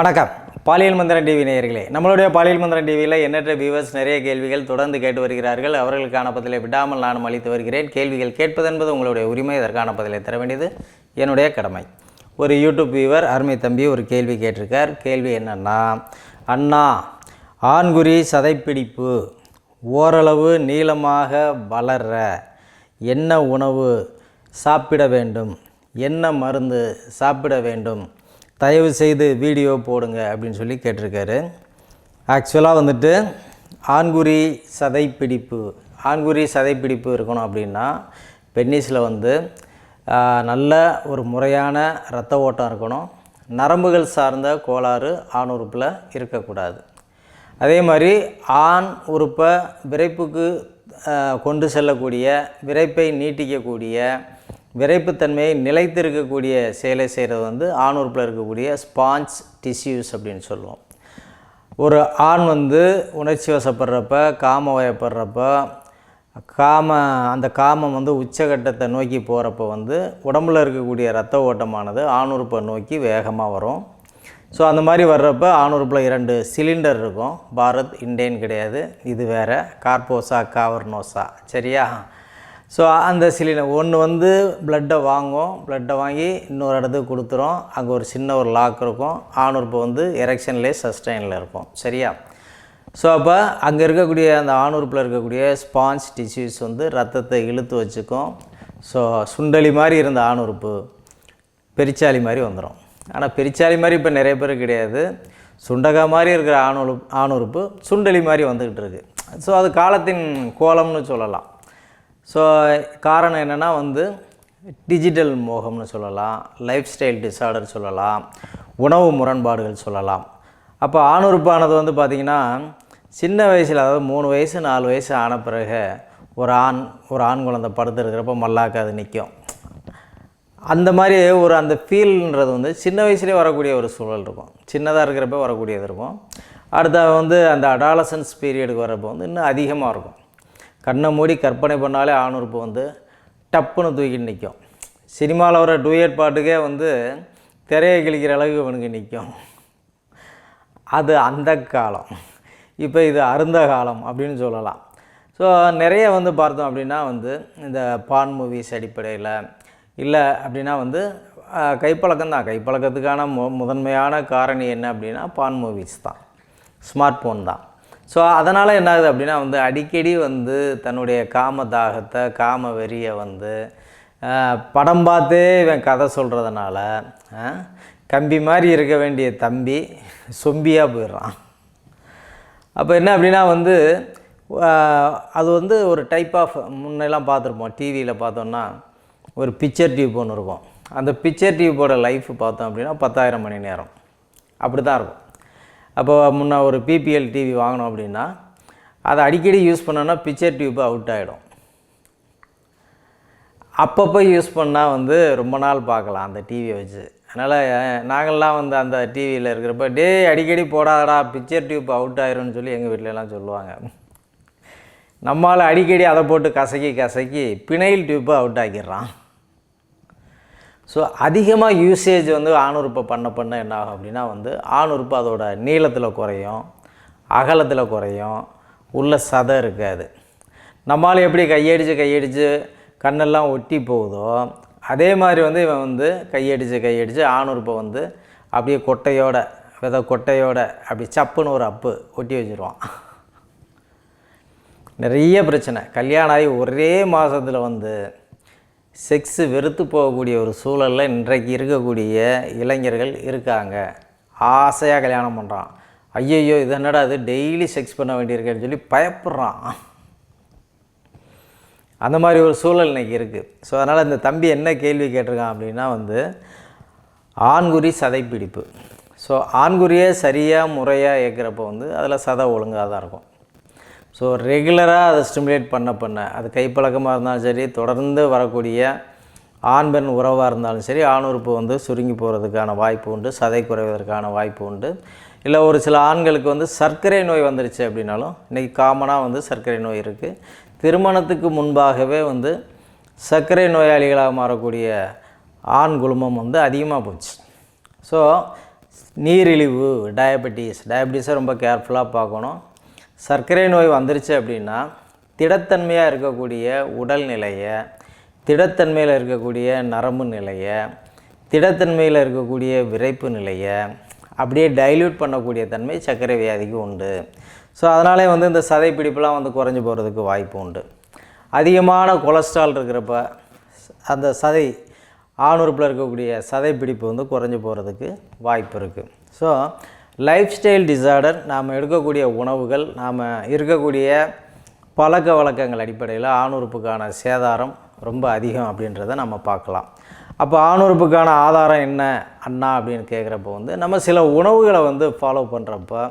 வணக்கம். பாலியல் மந்திரன் டிவி நேயர்களே நம்மளுடைய பாலியல் மந்திரன் டிவியில் எண்ணற்ற வியூவர்ஸ் நிறைய கேள்விகள் தொடர்ந்து கேட்டு வருகிறார்கள். அவர்களுக்கான பதிலை விடாமல் நானும் அளித்து வருகிறேன். கேள்விகள் கேட்பது என்பது உங்களுடைய உரிமை இதற்கான பதிலை தர வேண்டியது என்னுடைய கடமை. ஒரு யூடியூப் வியூவர் அருமை தம்பி ஒரு கேள்வி கேட்டிருக்கார். கேள்வி என்னன்னா அண்ணா ஆண்குறி சதைப்பிடிப்பு ஓரளவு நீளமாக வளர என்ன உணவு சாப்பிட வேண்டும்? என்ன மருந்து சாப்பிட வேண்டும்? தயவு செய்து வீடியோ போடுங்க அப்படின்னு சொல்லி கேட்டிருக்காரு. ஆக்சுவலாக வந்துட்டு ஆண்குறி சதைப்பிடிப்பு ஆண்குறி சதைப்பிடிப்பு இருக்கணும் அப்படின்னா பென்னிஸில் வந்து நல்ல ஒரு முறையான இரத்த ஓட்டம் இருக்கணும். நரம்புகள் சார்ந்த கோளாறு ஆண் உறுப்பில் இருக்கக்கூடாது. அதே மாதிரி ஆண் உறுப்பை விரைப்புக்கு கொண்டு செல்லக்கூடிய விரைப்பை நீட்டிக்கக்கூடிய விரைப்புத்தன்மையை நிலைத்திருக்கக்கூடிய செயலை செய்கிறது வந்து ஆண் உறுப்பில் இருக்கக்கூடிய ஸ்பாஞ்ச் டிஷ்யூஸ் அப்படின்னு சொல்லுவோம். ஒரு ஆண் வந்து உணர்ச்சி வசப்படுறப்ப காம வயப்படுறப்ப காம அந்த காமம் வந்து உச்சகட்டத்தை நோக்கி போகிறப்ப வந்து உடம்புல இருக்கக்கூடிய ரத்த ஓட்டமானது ஆணுறுப்பை நோக்கி வேகமாக வரும். ஸோ அந்த மாதிரி வர்றப்ப ஆணுறுப்பில் இரண்டு சிலிண்டர் இருக்கும். பாரத் இண்டேன் கிடையாது. இது வேறு. கார்போசா காவர்னோசா. சரியா? ஸோ அந்த சிலிண்டர் ஒன்று வந்து பிளட்டை வாங்கும் பிளட்டை வாங்கி இன்னொரு இடத்துக்கு கொடுத்துரும் அங்கே ஒரு சின்ன ஒரு லாக் இருக்கும். ஆண் வந்து எரெக்ஷன்லேயே சஸ்டைனில் இருக்கும். சரியா? ஸோ அப்போ அங்கே இருக்கக்கூடிய அந்த ஆணுறுப்பில் இருக்கக்கூடிய ஸ்பான்ஸ் டிஷ்யூஸ் வந்து ரத்தத்தை இழுத்து வச்சுக்கும். ஸோ சுண்டலி மாதிரி இருந்த ஆணுறுப்பு பெரிச்சாலி மாதிரி வந்துடும் ஆனால் பெரிச்சாலி மாதிரி இப்போ நிறைய பேர் கிடையாது. சுண்டகா மாதிரி இருக்கிற ஆணு ஆணுறுப்பு சுண்டலி மாதிரி வந்துக்கிட்டு இருக்குது ஸோ அது காலத்தின் கோலம்னு சொல்லலாம். ஸோ காரணம் என்னென்னா வந்து டிஜிட்டல் மோகம்னு சொல்லலாம் லைஃப் ஸ்டைல் டிஸார்டர் சொல்லலாம் உணவு முரண்பாடுகள் சொல்லலாம். அப்போ ஆணுறுப்பானது வந்து பார்த்திங்கன்னா சின்ன வயசில் அதாவது மூணு வயசு நாலு வயசு ஆன பிறகு ஒரு ஆண் ஒரு ஆண் குழந்தை படுத்துருக்கிறப்ப மல்லாக்க அது நிற்கும் அந்த மாதிரி ஒரு அந்த ஃபீல்ன்றது வந்து சின்ன வயசுலேயே வரக்கூடிய ஒரு சூழல் இருக்கும். சின்னதாக இருக்கிறப்ப வரக்கூடியது இருக்கும். அடுத்த வந்து அந்த அடாலசன்ஸ் பீரியடுக்கு வரப்போ வந்து இன்னும் அதிகமாக இருக்கும். கண்ணை மூடி கற்பனை பண்ணாலே ஆணுறுப்பு வந்து டப்புன்னு தூக்கிட்டு நிற்கும். சினிமாவில் வர டூயட் பாட்டுக்கே வந்து திரையை கிழிக்கிற அளவுக்கு இவனுக்கு நிற்கும். அது அந்த காலம். இப்போ இது அருந்த காலம் அப்படின்னு சொல்லலாம். ஸோ நிறைய வந்து பார்த்தோம் அப்படின்னா வந்து இந்த பான் மூவிஸ் அடிப்படையில் இல்லை அப்படின்னா வந்து கைப்பழக்கம் தான். கைப்பழக்கத்துக்கான மு முதன்மையான காரணி என்ன அப்படின்னா பான் மூவிஸ் தான். ஸ்மார்ட் ஃபோன் தான். ஸோ அதனால் என்ன ஆகுது அப்படின்னா வந்து அடிக்கடி வந்து தன்னுடைய காம தாகத்தை காம வெறியை வந்து படம் பார்த்தே இவன் கதை சொல்கிறதுனால கம்பி மாதிரி இருக்க வேண்டிய தம்பி சொம்பியாக போயிடுறான். அப்போ என்ன அப்படின்னா வந்து அது வந்து ஒரு டைப் ஆஃப் முன்னெல்லாம் பார்த்துருப்போம் டிவியில் பார்த்தோம்னா ஒரு பிக்சர் டியூப் ஒன்று இருக்கும். அந்த பிக்சர் டியூப்போட லைஃப் பார்த்தோம் அப்படின்னா பத்தாயிரம் மணி நேரம். அப்படி தான் இருக்கும். அப்போ முன்ன ஒரு பிபிஎல் டிவி வாங்கினோம் அப்படின்னா அதை அடிக்கடி யூஸ் பண்ணோன்னா பிக்சர் டியூப் அவுட் ஆகிடும் அப்பப்போ யூஸ் பண்ணால் வந்து ரொம்ப நாள் பார்க்கலாம் அந்த டிவியை வச்சு. அதனால் நாங்கள்லாம் வந்து அந்த டிவியில் இருக்கிறப்ப டேய் அடிக்கடி போடாதடா பிக்சர் டியூப் அவுட் ஆயிரும்னு சொல்லி எங்கள் வீட்டிலலாம் சொல்லுவாங்க. நம்மால் அடிக்கடி அதை போட்டு கசக்கி கசக்கி பிணையில் டியூப்பை அவுட் ஆக்கிடுறான். ஸோ அதிகமாக யூசேஜ் வந்து ஆணுறுப்பை பண்ண பண்ண என்ன ஆகும் அப்படின்னா வந்து ஆணுறுப்பு அதோட நீளத்தில் குறையும் அகலத்தில் குறையும் உள்ள சதை இருக்காது. நம்மளால் எப்படி கையடிச்சு கையடிச்சு கண்ணெல்லாம் ஒட்டி போகுதோ அதே மாதிரி வந்து இவன் வந்து கையடிச்சு கையடிச்சு ஆணுறுப்பை வந்து அப்படியே கொட்டையோட வித கொட்டையோட அப்படி சப்புன்னு ஒரு அப்பு ஒட்டி வச்சுருவான். நிறைய பிரச்சனை. கல்யாணம் ஆகி ஒரே மாதத்தில் வந்து செக்ஸு வெறுத்து போகக்கூடிய ஒரு சூழலில் இன்றைக்கு இருக்கக்கூடிய இளைஞர்கள் இருக்காங்க. ஆசையாக கல்யாணம் பண்ணுறான் ஐயையோ இது என்னடா அது டெய்லி செக்ஸ் பண்ண வேண்டியிருக்கேன்னு சொல்லி பயப்படுறான். அந்த மாதிரி ஒரு சூழல் இன்றைக்கி இருக்குது ஸோ அதனால் இந்த தம்பி என்ன கேள்வி கேட்டிருக்கான் அப்படின்னா வந்து ஆண்குறி சதைப்பிடிப்பு. ஸோ ஆண்குறியை சரியாக முறையாக ஏற்கிறப்போ வந்து அதில் சதை ஒழுங்காக தான் இருக்கும். ஸோ ரெகுலராக அதை ஸ்டிமுலேட் பண்ண பண்ண. அது கைப்பழக்கமாக இருந்தாலும் சரி தொடர்ந்து வரக்கூடிய ஆண் பெண் உறவாக இருந்தாலும் சரி ஆணுறுப்பு வந்து சுருங்கி போகிறதுக்கான வாய்ப்பு உண்டு சதை குறைவதற்கான வாய்ப்பு உண்டு. இல்லை ஒரு சில ஆண்களுக்கு வந்து சர்க்கரை நோய் வந்துருச்சு அப்படின்னாலும் இன்றைக்கி காமனாக வந்து சர்க்கரை நோய் இருக்குது திருமணத்துக்கு முன்பாகவே வந்து சர்க்கரை நோயாளிகளாக மாறக்கூடிய ஆண் குழுமம் வந்து அதிகமாக போச்சு. ஸோ நீரிழிவு டயபெட்டிஸ் டயபெட்டிஸை ரொம்ப கேர்ஃபுல்லாக பார்க்கணும். சர்க்கரை நோய் வந்துருச்சு அப்படின்னா திடத்தன்மையாக இருக்கக்கூடிய உடல் நிலையை திடத்தன்மையில் இருக்கக்கூடிய நரம்பு நிலையை திடத்தன்மையில் இருக்கக்கூடிய விரைப்பு நிலையை அப்படியே டைல்யூட் பண்ணக்கூடிய தன்மை சர்க்கரை வியாதிக்கு உண்டு. ஸோ அதனாலே வந்து இந்த சதை பிடிப்புலாம் வந்து குறைஞ்சி போகிறதுக்கு வாய்ப்பு உண்டு. அதிகமான கொலஸ்ட்ரால் இருக்கிறப்ப அந்த சதை ஆணுறுப்பில் இருக்கக்கூடிய சதை பிடிப்பு வந்து குறைஞ்சி போகிறதுக்கு வாய்ப்பு இருக்குது ஸோ லைஃப் ஸ்டைல் டிசார்டர் நாம் எடுக்கக்கூடிய உணவுகள் நாம் இருக்கக்கூடிய பழக்க வழக்கங்கள் அடிப்படையில் ஆணுறுப்புக்கான சேதாரம் ரொம்ப அதிகம் அப்படின்றத நம்ம பார்க்கலாம். அப்போ ஆணுறுப்புக்கான ஆதாரம் என்ன அண்ணா அப்படின்னு கேட்குறப்போ வந்து நம்ம சில உணவுகளை வந்து ஃபாலோ பண்ணுறப்ப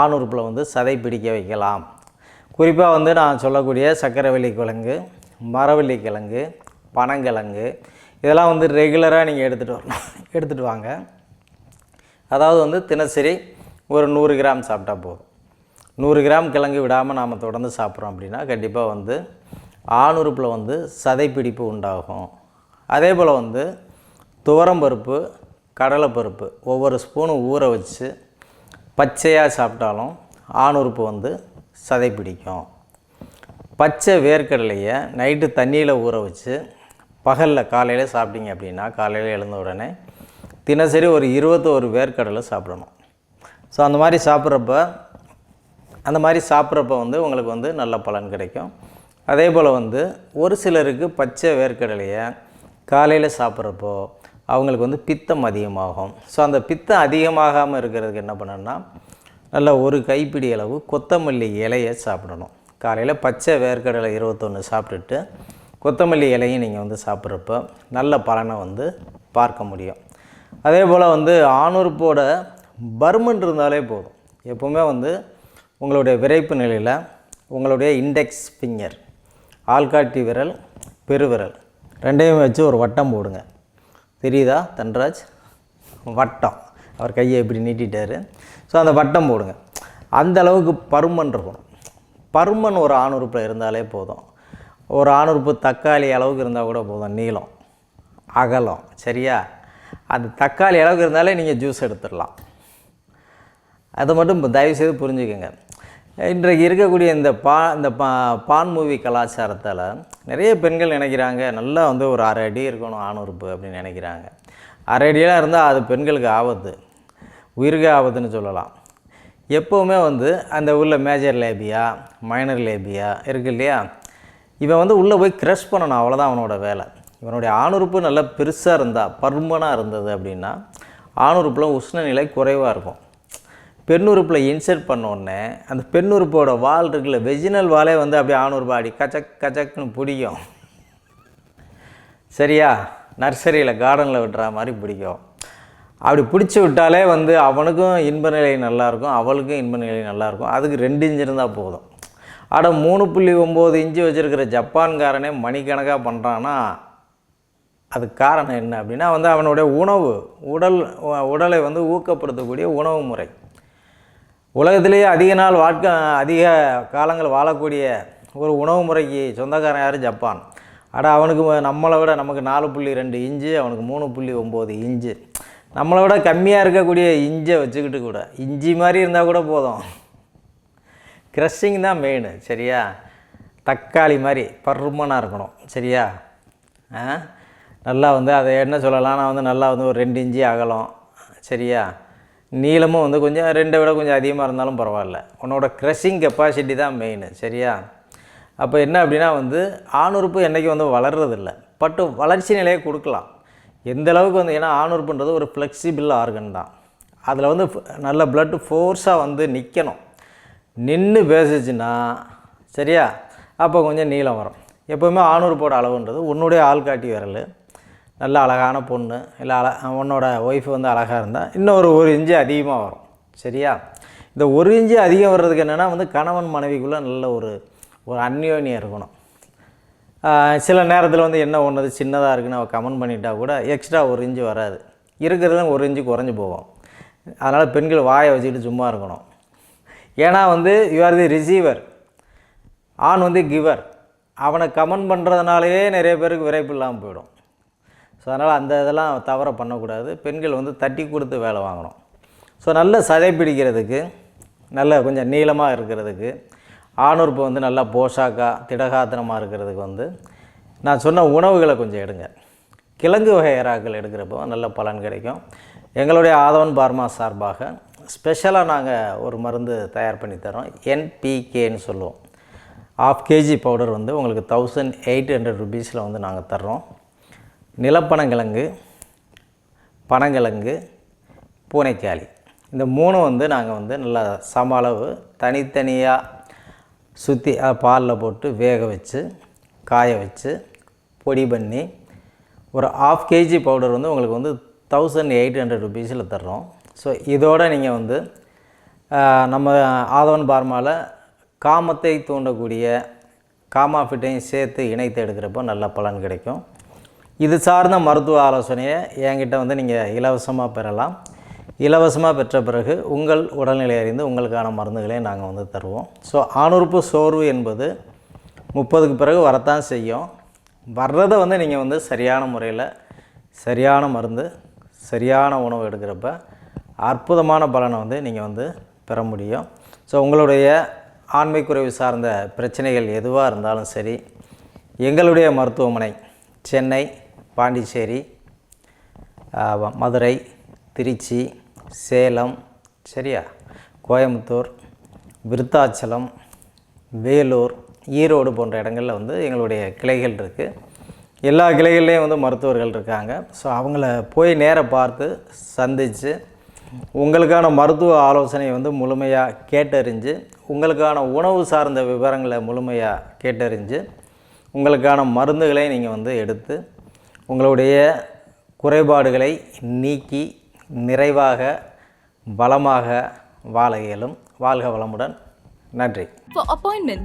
ஆணுறுப்பில் வந்து சதை பிடிக்க வைக்கலாம். குறிப்பாக வந்து நான் சொல்லக்கூடிய சக்கரவள்ளி கிழங்கு மரவள்ளி கிழங்கு பனங்கிழங்கு இதெல்லாம் வந்து ரெகுலராக நீங்கள் எடுத்துகிட்டு வரணும். எடுத்துகிட்டு வாங்க. அதாவது வந்து தினசரி ஒரு நூறு கிராம் சாப்பிட்டா போதும். நூறு கிராம் கிழங்கு விடாமல் நாம் தொடர்ந்து சாப்பிட்றோம் அப்படின்னா கண்டிப்பாக வந்து ஆணுறுப்பில் வந்து சதைப்பிடிப்பு உண்டாகும். அதே போல் வந்து துவரம்பருப்பு கடலைப்பருப்பு ஒவ்வொரு ஸ்பூனும் ஊற வச்சு பச்சையாக சாப்பிட்டாலும் ஆணுறுப்பு வந்து சதை பிடிக்கும் பச்சை வேர்க்கடலையை நைட்டு தண்ணியில் ஊற வச்சு பகலில் காலையில் சாப்பிட்டீங்க அப்படின்னா காலையில் எழுந்த உடனே தினசரி ஒரு இருபத்தோரு வேர்க்கடலை சாப்பிடணும். ஸோ அந்த மாதிரி சாப்பிட்றப்ப அந்த மாதிரி சாப்பிட்றப்ப வந்து உங்களுக்கு வந்து நல்ல பலன் கிடைக்கும். அதே போல் வந்து ஒரு சிலருக்கு பச்சை வேர்க்கடலையை காலையில் சாப்பிட்றப்போ அவங்களுக்கு வந்து பித்தம் அதிகமாகும். ஸோ அந்த பித்தம் அதிகமாகாமல் இருக்கிறதுக்கு என்ன பண்ணணும்னா நல்ல ஒரு கைப்பிடி அளவு கொத்தமல்லி இலையை சாப்பிடணும். காலையில் பச்சை வேர்க்கடலை இருபத்தொன்று சாப்பிட்டுட்டு கொத்தமல்லி இலையும் நீங்கள் வந்து சாப்பிட்றப்ப நல்ல பலனை வந்து பார்க்க முடியும். அதே போல் வந்து ஆணுறுப்போட பர்மன் இருந்தாலே போதும். எப்போவுமே வந்து உங்களுடைய விரைப்பு நிலையில் உங்களுடைய இண்டெக்ஸ் ஃபிங்கர் ஆள்காட்டி விரல் பெருவிரல் ரெண்டையும் வச்சு ஒரு வட்டம் போடுங்க. தெரியுதா தன்ராஜ்? வட்டம். அவர் கையை இப்படி நீட்டிட்டார். ஸோ அந்த வட்டம் போடுங்க. அந்த அளவுக்கு பருமன் இருக்கணும். பருமன் ஒரு ஆணுறுப்பில் இருந்தாலே போதும். ஒரு ஆணுறுப்பு தக்காளி அளவுக்கு இருந்தால் கூட போதும். நீளம் அகலம் சரியா? அந்த தக்காளி அளவுக்கு இருந்தாலே நீங்கள் ஜூஸ் எடுத்துடலாம். அதை மட்டும் இப்போ தயவுசெய்து புரிஞ்சுக்கோங்க. இன்றைக்கு இருக்கக்கூடிய இந்த பா இந்த பா பான் மூவி கலாச்சாரத்தால் நிறைய பெண்கள் நினைக்கிறாங்க நல்லா வந்து ஒரு அரை அடி இருக்கணும் ஆணுறுப்பு அப்படின்னு நினைக்கிறாங்க. அரை அடியெல்லாம் இருந்தால் அது பெண்களுக்கு ஆபத்து. உயிருக்கு ஆபத்துன்னு சொல்லலாம். எப்போவுமே வந்து அந்த உள்ள மேஜர் லேபியா மைனர் லேபியா இருக்கு இல்லையா? இவன் வந்து உள்ளே போய் க்ரஷ் பண்ணணும் அவ்வளோதான் அவனோட வேலை. இவனுடைய ஆணுறுப்பு நல்லா பெருசாக இருந்தால் பருமனாக இருந்தது அப்படின்னா ஆணுறுப்பில் உஷ்ணநிலை குறைவாக இருக்கும். பெண்ணுறுப்பில் இன்சர்ட் பண்ணோடனே அந்த பெண்ணுறுப்போட வால் இருக்குல்ல வெஜினல் வாலே வந்து அப்படியே ஆணுறுப்பு ஆடி கச்சக் கச்சக்னு பிடிக்கும். சரியா? நர்சரியில் கார்டனில் விட்டுற மாதிரி பிடிக்கும். அப்படி பிடிச்சி விட்டாலே வந்து அவனுக்கும் இன்ப நிலை நல்லாயிருக்கும் அவளுக்கும் இன்ப நிலை நல்லாயிருக்கும் அதுக்கு ரெண்டு இன்ச்சு இருந்தால் போதும். ஆனால் மூணு புள்ளி ஒம்பது இன்ச்சு வச்சுருக்கிற ஜப்பான்காரனே மணிக்கணக்காக பண்ணுறான்னா அதுக்கு காரணம் என்ன அப்படின்னா வந்து அவனுடைய உணவு உடல் உடலை வந்து ஊக்கப்படுத்தக்கூடிய உணவு முறை. உலகத்திலேயே அதிக நாள் வாழ்க்கை அதிக காலங்கள் வாழக்கூடிய ஒரு உணவு முறைக்கு சொந்தக்காரன் யார்? ஜப்பான். ஆனால் அவனுக்கு நம்மளை விட நமக்கு நாலு புள்ளி ரெண்டு இன்ச்சு அவனுக்கு மூணு புள்ளி ஒம்பது இன்ச்சு. நம்மளை விட கம்மியாக இருக்கக்கூடிய இஞ்சை வச்சுக்கிட்டு கூட இஞ்சி மாதிரி இருந்தால் கூட போதும். க்ரஷிங் தான் மெயின் சரியா? தக்காளி மாதிரி பருமனாக இருக்கணும் சரியா? ஆ? நல்லா வந்து அதை என்ன சொல்லலாம்? நான் வந்து நல்லா வந்து ஒரு ரெண்டு இன்ச்சு அகலம் சரியா? நீளமும் வந்து கொஞ்சம் ரெண்டை விட கொஞ்சம் அதிகமாக இருந்தாலும் பரவாயில்ல. உன்னோட க்ரஷிங் கெப்பாசிட்டி தான் மெயின் சரியா? அப்போ என்ன அப்படின்னா வந்து ஆணுறுப்பு என்றைக்கும் வந்து வளர்றதில்ல. பட்டு வளர்ச்சி நிலையை கொடுக்கலாம். எந்த அளவுக்கு வந்து ஏன்னா ஆணுறுப்புன்றது ஒரு ஃப்ளெக்சிபிள் ஆர்கன் தான். அதில் வந்து நல்ல பிளட் ஃபோர்ஸாக வந்து நிற்கணும் நின்று பேசுச்சுன்னா சரியா? அப்போ கொஞ்சம் நீளம் வரும். எப்போவுமே ஆணுறுப்போட அளவுன்றது உன்னுடைய ஆள்காட்டி விரல். நல்ல அழகான பொண்ணு. இல்லை அழ உன்னோட ஒய்ஃப் வந்து அழகாக இருந்தால் இன்னும் ஒரு ஒரு இன்ச்சு அதிகமாக வரும். சரியா? இந்த ஒரு இன்ச்சு அதிகம் வர்றதுக்கு என்னென்னா வந்து கணவன் மனைவிக்குள்ளே நல்ல ஒரு ஒரு அந்யோன்யம் இருக்கணும். சில நேரத்தில் வந்து என்ன ஒன்றது சின்னதாக இருக்குன்னு அவள் கமெண்ட் பண்ணிட்டா கூட எக்ஸ்ட்ரா ஒரு இன்ச்சு வராது. இருக்கிறது ஒரு இன்ச்சு குறைஞ்சி போகும். அதனால் பெண்கள் வாயை வச்சுக்கிட்டு சும்மா இருக்கணும். ஏன்னா வந்து யூ ஆர் தி ரிசீவர் ஆண் வந்து கிவர் அவனை கமெண்ட் பண்ணுறதுனாலேயே நிறைய பேருக்கு விரைப்பு இல்லாமல் போயிடும். ஸோ அதனால் அந்த இதெல்லாம் தவற பண்ணக்கூடாது. பெண்கள் வந்து தட்டி கொடுத்து வேலை வாங்கணும். ஸோ நல்ல சதை பிடிக்கிறதுக்கு நல்ல கொஞ்சம் நீளமாக இருக்கிறதுக்கு ஆணுறுப்பு வந்து நல்லா போஷாக்காக திடகாத்திரமாக இருக்கிறதுக்கு வந்து நான் சொன்ன உணவுகளை கொஞ்சம் எடுங்க. கிழங்கு வகை இறாக்கள் எடுக்கிறப்போ நல்ல பலன் கிடைக்கும். எங்களுடைய ஆதவன் பார்மா சார்பாக ஸ்பெஷலாக நாங்கள் ஒரு மருந்து தயார் பண்ணி தரோம் என்பிகேன்னு சொல்லுவோம். ஆஃப் கேஜி பவுடர் வந்து உங்களுக்கு தௌசண்ட் எயிட் ஹண்ட்ரட் ருபீஸில் வந்து நாங்கள் தர்றோம். நிலப்பனங்கிழங்கு பனங்கிழங்கு பூனைக்காளி இந்த மூணும் வந்து நாங்கள் வந்து நல்லா சம அளவு தனித்தனியாக சுற்றி பாலில் போட்டு வேக வச்சு காய வச்சு பொடி பண்ணி ஒரு ஆஃப் கேஜி பவுடர் வந்து உங்களுக்கு வந்து தௌசண்ட் எயிட் ஹண்ட்ரட் ருபீஸில் தர்றோம். ஸோ இதோடு நீங்கள் வந்து நம்ம ஆதவன் பார்மாவில் காமத்தை தூண்டக்கூடிய காமாஃபிட்டையும் சேர்த்து இணைத்து எடுக்கிறப்போ நல்ல பலன் கிடைக்கும். இது சார்ந்த மருத்துவ ஆலோசனையை என்கிட்ட வந்து நீங்கள் இலவசமாக பெறலாம். இலவசமாக பெற்ற பிறகு உங்கள் உடல்நிலை அறிந்து உங்களுக்கான மருந்துகளை நாங்கள் வந்து தருவோம். ஸோ ஆணுறுப்பு சோர்வு என்பது முப்பதுக்கு பிறகு வரத்தான் செய்யும். வர்றதை வந்து நீங்கள் வந்து சரியான முறையில் சரியான மருந்து சரியான உணவு எடுக்கிறப்ப அற்புதமான பலனை வந்து நீங்கள் வந்து பெற முடியும். ஸோ உங்களுடைய ஆண்மைக்குறைவு சார்ந்த பிரச்சனைகள் எதுவாக இருந்தாலும் சரி எங்களுடைய மருத்துவமனை சென்னை பாண்டிச்சேரி மதுரை திருச்சி சேலம் சரியா? கோயம்புத்தூர் விருத்தாச்சலம் வேலூர் ஈரோடு போன்ற இடங்களில் வந்து எங்களுடைய கிளைகள் இருக்குது எல்லா கிளைகள்லேயும் வந்து மருத்துவர்கள் இருக்காங்க. ஸோ அவங்கள போய் நேராக பார்த்து சந்தித்து உங்களுக்கான மருத்துவ ஆலோசனையை வந்து முழுமையாக கேட்டறிஞ்சு உங்களுக்கான உணவு சார்ந்த விவரங்களை முழுமையாக கேட்டறிஞ்சு உங்களுக்கான மருந்துகளை நீங்கள் வந்து எடுத்து உங்களுடைய குறைபாடுகளை நீக்கி நிறைவாக பலமாக வாழ இயலும் வாழ்க வளமுடன் நன்றி For appointment,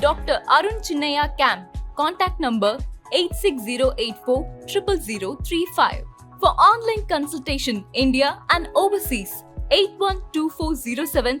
Dr. Arun Chinnaya Camp. Contact number 86084 00035. For online consultation, India and overseas, 812407